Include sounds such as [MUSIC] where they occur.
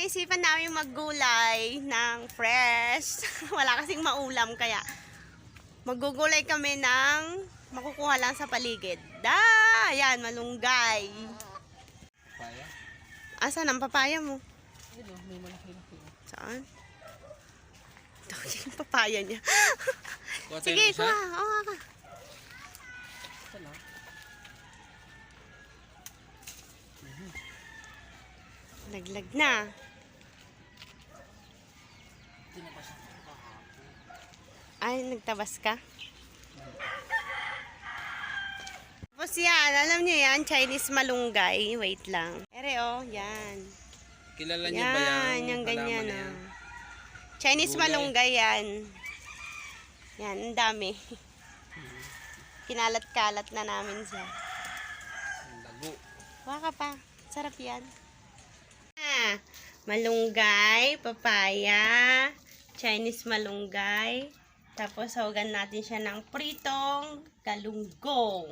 naisipan namin maggulay ng fresh. [LAUGHS] Wala kasing maulam kaya maggugulay kami ng makukuha lang sa paligid. Da! Yan, malunggay. Kaya? Asan ang papaya mo? Ayun o, may malaki-laki. Saan? Dami yung papaya niya. Sige, kuha. Oo, ka. Lang. Laglag na. Ay, nagtabas ka? Tapos yan, alam niyo yan, Chinese malunggay. Wait lang. Ere, oh, yan. Kilala niyo ba Yan, yung ganyan, na yan? oh. Chinese Gulay. malunggay yan. Yan, ang dami. Kinalat-kalat na namin siya. Lago. Waka pa. Sarap yan. Ah, malunggay, papaya, Chinese malunggay. Tapos hawagan natin siya ng pritong galunggong.